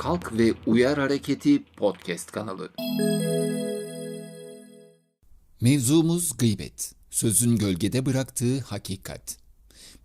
Kalk ve Uyar Hareketi podcast kanalı. Mevzumuz gıybet. Sözün gölgede bıraktığı hakikat.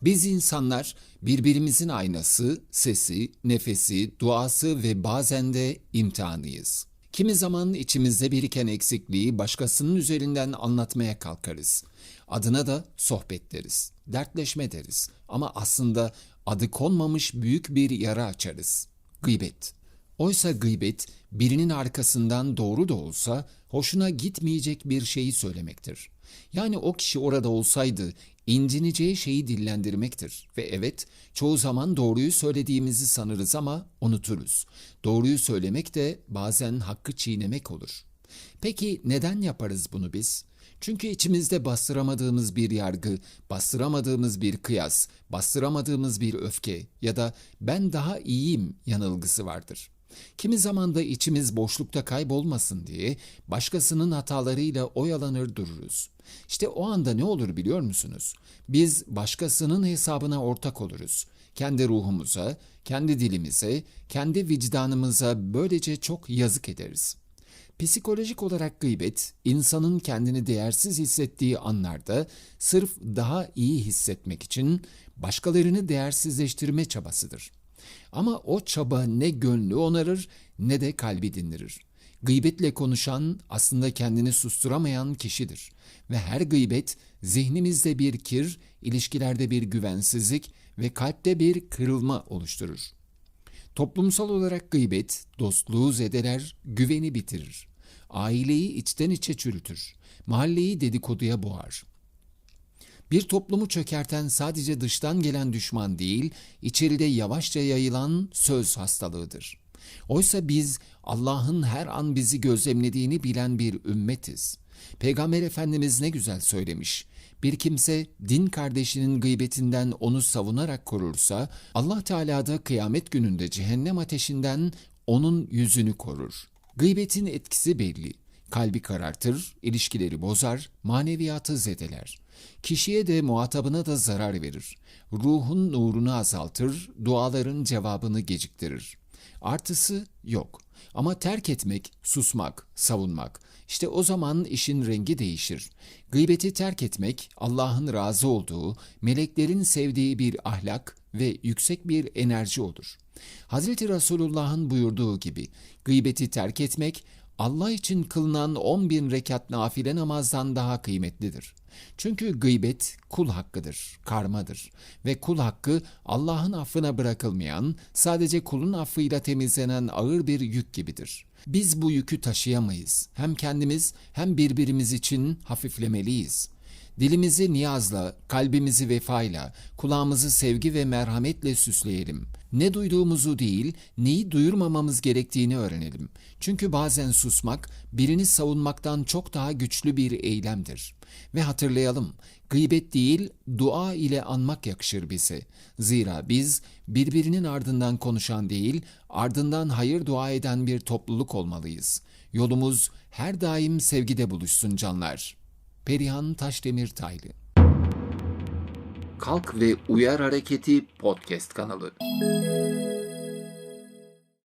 Biz insanlar birbirimizin aynası, sesi, nefesi, duası ve bazen de imtihanıyız. Kimi zaman içimizde biriken eksikliği başkasının üzerinden anlatmaya kalkarız. Adına da sohbet deriz, dertleşme deriz ama aslında adı konmamış büyük bir yara açarız. Gıybet. Oysa gıybet birinin arkasından doğru da olsa hoşuna gitmeyecek bir şeyi söylemektir. Yani o kişi orada olsaydı incineceği şeyi dillendirmektir. Ve evet çoğu zaman doğruyu söylediğimizi sanırız ama unuturuz. Doğruyu söylemek de bazen hakkı çiğnemek olur. Peki neden yaparız bunu biz? Çünkü içimizde bastıramadığımız bir yargı, bastıramadığımız bir kıyas, bastıramadığımız bir öfke ya da ben daha iyiyim yanılgısı vardır. Kimi zaman da içimiz boşlukta kaybolmasın diye başkasının hatalarıyla oyalanır dururuz. İşte o anda ne olur biliyor musunuz? Biz başkasının hesabına ortak oluruz. Kendi ruhumuza, kendi dilimize, kendi vicdanımıza böylece çok yazık ederiz. Psikolojik olarak gıybet, insanın kendini değersiz hissettiği anlarda sırf daha iyi hissetmek için başkalarını değersizleştirme çabasıdır. Ama o çaba ne gönlü onarır ne de kalbi dindirir. Gıybetle konuşan aslında kendini susturamayan kişidir. Ve her gıybet zihnimizde bir kir, ilişkilerde bir güvensizlik ve kalpte bir kırılma oluşturur. Toplumsal olarak gıybet, dostluğu zedeler, güveni bitirir. Aileyi içten içe çürütür. Mahalleyi dedikoduya boğar. Bir toplumu çökerten sadece dıştan gelen düşman değil, içeride yavaşça yayılan söz hastalığıdır. Oysa biz Allah'ın her an bizi gözlemlediğini bilen bir ümmetiz. Peygamber Efendimiz ne güzel söylemiş. Bir kimse din kardeşinin gıybetinden onu savunarak korursa Allah Teala da kıyamet gününde cehennem ateşinden onun yüzünü korur. Gıybetin etkisi belli. Kalbi karartır, ilişkileri bozar, maneviyatı zedeler. Kişiye de muhatabına da zarar verir. Ruhun nurunu azaltır, duaların cevabını geciktirir. Artısı yok. Ama terk etmek, susmak, savunmak, işte o zaman işin rengi değişir. Gıybeti terk etmek, Allah'ın razı olduğu, meleklerin sevdiği bir ahlak ve yüksek bir enerji olur. Hazreti Resulullah'ın buyurduğu gibi, gıybeti terk etmek, Allah için kılınan 10 bin rekat nafile namazdan daha kıymetlidir. Çünkü gıybet kul hakkıdır, karmadır ve kul hakkı Allah'ın affına bırakılmayan, sadece kulun affıyla temizlenen ağır bir yük gibidir. Biz bu yükü taşıyamayız. Hem kendimiz hem birbirimiz için hafiflemeliyiz. Dilimizi niyazla, kalbimizi vefayla, kulağımızı sevgi ve merhametle süsleyelim. Ne duyduğumuzu değil, neyi duyurmamamız gerektiğini öğrenelim. Çünkü bazen susmak, birini savunmaktan çok daha güçlü bir eylemdir. Ve hatırlayalım, gıybet değil, dua ile anmak yakışır bize. Zira biz birbirinin ardından konuşan değil, ardından hayır dua eden bir topluluk olmalıyız. Yolumuz her daim sevgide buluşsun canlar.'' Perihan Taşdemir Taylı Kalk ve Uyar Hareketi podcast kanalı.